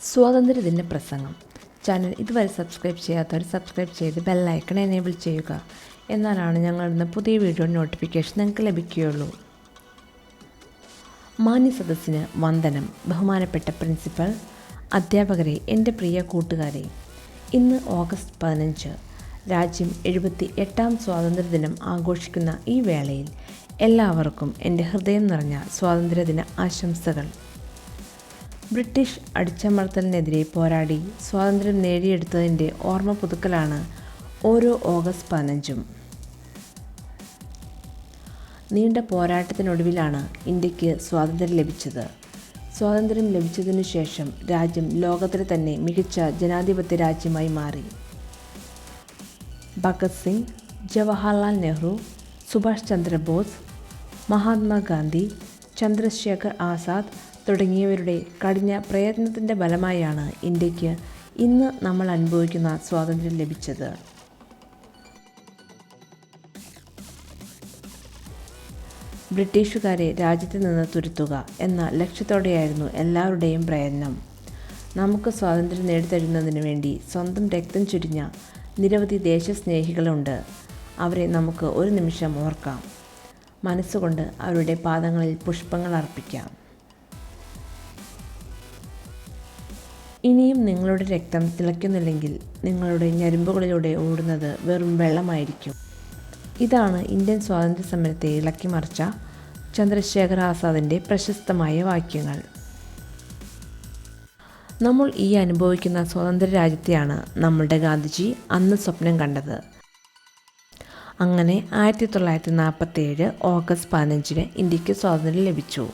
സ്വാതന്ത്ര്യദിന പ്രസംഗം ചാനൽ ഇതുവരെ സബ്സ്ക്രൈബ് ചെയ്യാത്തവർ സബ്സ്ക്രൈബ് ചെയ്ത് ബെല്ലൈക്കൺ എനേബിൾ ചെയ്യുക. എന്നാലാണ് ഞങ്ങളുടെ പുതിയ വീഡിയോ നോട്ടിഫിക്കേഷൻ നിങ്ങൾക്ക് ലഭിക്കുകയുള്ളൂ. മാന്യ സദസ്സിന് വന്ദനം. ബഹുമാനപ്പെട്ട പ്രിൻസിപ്പൽ അധ്യാപകരെ എന്റെ പ്രിയ കൂട്ടുകാരെ ഇന്ന് ഓഗസ്റ്റ് പതിനഞ്ച് രാജ്യം എഴുപത്തി എട്ടാം സ്വാതന്ത്ര്യദിനം ആഘോഷിക്കുന്ന ഈ വേളയിൽ എല്ലാവർക്കും എന്റെ ഹൃദയം നിറഞ്ഞ സ്വാതന്ത്ര്യദിന ആശംസകൾ. ബ്രിട്ടീഷ് അടിച്ചമർത്തലിനെതിരെ പോരാടി സ്വാതന്ത്ര്യം നേടിയെടുത്തതിന്റെ ഓർമ്മ പുതുക്കലാണ് ഓരോ ഓഗസ്റ്റ് പതിനഞ്ചും. നീണ്ട പോരാട്ടത്തിനൊടുവിലാണ് ഇന്ത്യയ്ക്ക് സ്വാതന്ത്ര്യം ലഭിച്ചത്. സ്വാതന്ത്ര്യം ലഭിച്ചതിനു ശേഷം രാജ്യം ലോകത്തിലെ തന്നെ മികച്ച ജനാധിപത്യ രാജ്യമായി മാറി. ഭഗത് സിംഗ് ജവഹർലാൽ നെഹ്റു സുഭാഷ് ചന്ദ്രബോസ് മഹാത്മാഗാന്ധി ചന്ദ്രശേഖർ ആസാദ് തുടങ്ങിയവരുടെ കഠിന പ്രയത്നത്തിന്റെ ഫലമായാണ് ഇന്ത്യയ്ക്ക് ഇന്ന് നമ്മൾ അനുഭവിക്കുന്ന സ്വാതന്ത്ര്യം ലഭിച്ചത്. ബ്രിട്ടീഷുകാരെ രാജ്യത്ത് നിന്ന് തുരുത്തുക എന്ന ലക്ഷ്യത്തോടെയായിരുന്നു എല്ലാവരുടെയും പ്രയത്നം. നമുക്ക് സ്വാതന്ത്ര്യം നേടിത്തരുന്നതിന് വേണ്ടി സ്വന്തം രക്തം ചുരിഞ്ഞ നിരവധി ദേശസ്നേഹികളുണ്ട്. അവരെ നമുക്ക് ഒരു നിമിഷം ഓർക്കാം. മനസ്സുകൊണ്ട് അവരുടെ പാദങ്ങളിൽ പുഷ്പങ്ങൾ അർപ്പിക്കാം. ഇനിയും നിങ്ങളുടെ രക്തം തിളയ്ക്കുന്നില്ലെങ്കിൽ നിങ്ങളുടെ ഞരമ്പുകളിലൂടെ ഓടുന്നത് വെറും വെള്ളമായിരിക്കും. ഇതാണ് ഇന്ത്യൻ സ്വാതന്ത്ര്യ സമരത്തെ ഇളക്കിമറിച്ച ചന്ദ്രശേഖർ ആസാദിന്റെ പ്രശസ്തമായ വാക്യങ്ങൾ. നമ്മൾ ഈ അനുഭവിക്കുന്ന സ്വതന്ത്ര രാജ്യത്തെയാണ് നമ്മളുടെ ഗാന്ധിജി അന്ന് സ്വപ്നം കണ്ടത്. അങ്ങനെ ആയിരത്തി തൊള്ളായിരത്തി നാൽപ്പത്തേഴ് ഓഗസ്റ്റ് പതിനഞ്ചിന് ഇന്ത്യയ്ക്ക് സ്വാതന്ത്ര്യം ലഭിച്ചു.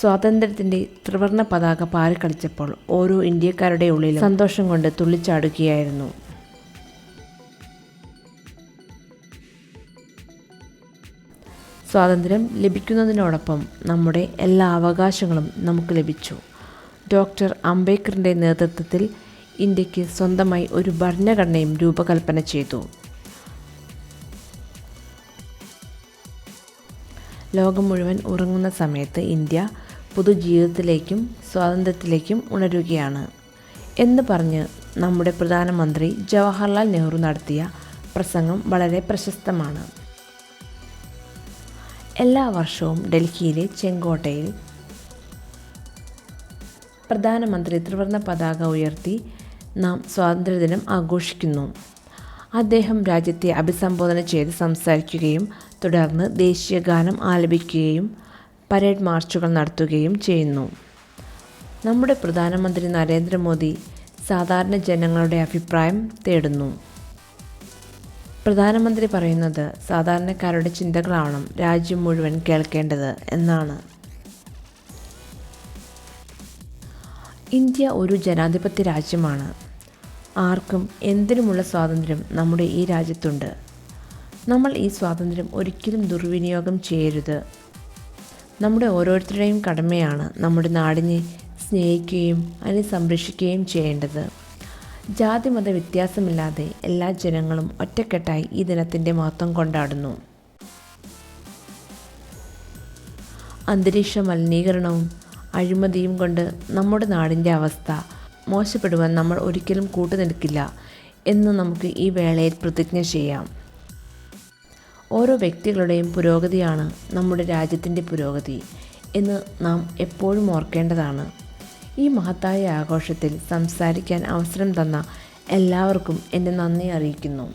സ്വാതന്ത്ര്യത്തിന്റെ ത്രിവർണ പതാക പാറിക്കളിച്ചപ്പോൾ ഓരോ ഇന്ത്യക്കാരുടെ ഉള്ളിലും സന്തോഷം കൊണ്ട് തുള്ളിച്ചാടുകയായിരുന്നു. സ്വാതന്ത്ര്യം ലഭിക്കുന്നതിനോടൊപ്പം നമ്മുടെ എല്ലാ അവകാശങ്ങളും നമുക്ക് ലഭിച്ചു. ഡോക്ടർ അംബേദ്കറിന്റെ നേതൃത്വത്തിൽ ഇന്ത്യയ്ക്ക് സ്വന്തമായി ഒരു ഭരണഘടനയും രൂപകൽപ്പന ചെയ്തു. ലോകം മുഴുവൻ ഉറങ്ങുന്ന സമയത്ത് ഇന്ത്യ പൊതുജീവിതത്തിലേക്കും സ്വാതന്ത്ര്യത്തിലേക്കും ഉണരുകയാണ് എന്ന് പറഞ്ഞ് നമ്മുടെ പ്രധാനമന്ത്രി ജവഹർലാൽ നെഹ്റു നടത്തിയ പ്രസംഗം വളരെ പ്രശസ്തമാണ്. എല്ലാ വർഷവും ഡൽഹിയിലെ ചെങ്കോട്ടയിൽ പ്രധാനമന്ത്രി ത്രിവർണ പതാക ഉയർത്തി നാം സ്വാതന്ത്ര്യദിനം ആഘോഷിക്കുന്നു. അദ്ദേഹം രാജ്യത്തെ അഭിസംബോധന ചെയ്ത് സംസാരിക്കുകയും തുടർന്ന് ദേശീയ ഗാനം ആലപിക്കുകയും പരേഡ് മാർച്ചുകൾ നടത്തുകയും ചെയ്യുന്നു. നമ്മുടെ പ്രധാനമന്ത്രി നരേന്ദ്രമോദി സാധാരണ ജനങ്ങളുടെ അഭിപ്രായം തേടുന്നു. പ്രധാനമന്ത്രി പറയുന്നത് സാധാരണക്കാരുടെ ചിന്തകളാവണം രാജ്യം മുഴുവൻ കേൾക്കേണ്ടത് എന്നാണ്. ഇന്ത്യ ഒരു ജനാധിപത്യ രാജ്യമാണ്. ആർക്കും എന്തിനുമുള്ള സ്വാതന്ത്ര്യം നമ്മുടെ ഈ രാജ്യത്തുണ്ട്. നമ്മൾ ഈ സ്വാതന്ത്ര്യം ഒരിക്കലും ദുർവിനിയോഗം ചെയ്യരുത്. നമ്മുടെ ഓരോരുത്തരുടെയും കടമയാണ് നമ്മുടെ നാടിനെ സ്നേഹിക്കുകയും അതിനെ സംരക്ഷിക്കുകയും ചെയ്യേണ്ടത്. ജാതി മത വ്യത്യാസമില്ലാതെ എല്ലാ ജനങ്ങളും ഒറ്റക്കെട്ടായി ഈ ദിനത്തിന്റെ മഹത്വം കൊണ്ടാടുന്നു. അന്തരീക്ഷ മലിനീകരണവും അഴിമതിയും കൊണ്ട് നമ്മുടെ നാടിന്റെ അവസ്ഥ മോശപ്പെടുവാൻ നമ്മൾ ഒരിക്കലും കൂട്ടുനിൽക്കില്ല എന്ന് നമുക്ക് ഈ വേളയിൽ പ്രതിജ്ഞ ചെയ്യാം. ഓരോ വ്യക്തികളുടെയും പുരോഗതിയാണ് നമ്മുടെ രാജ്യത്തിന്റെ പുരോഗതി എന്ന് നാം എപ്പോഴും ഓർക്കേണ്ടതാണ്. ഈ മഹത്തായ ആഘോഷത്തിൽ സംസാരിക്കാൻ അവസരം തന്ന എല്ലാവർക്കും എന്റെ നന്ദി അറിയിക്കുന്നു.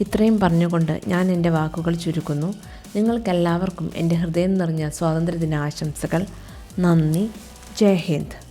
ഇത്രയും പറഞ്ഞുകൊണ്ട് ഞാൻ എന്റെ വാക്കുകൾ ചുരുക്കുന്നു. നിങ്ങൾക്കെല്ലാവർക്കും എന്റെ ഹൃദയം നിറഞ്ഞ സ്വാതന്ത്ര്യദിന ആശംസകൾ നന്ദി. ജയ് ഹിന്ദ്.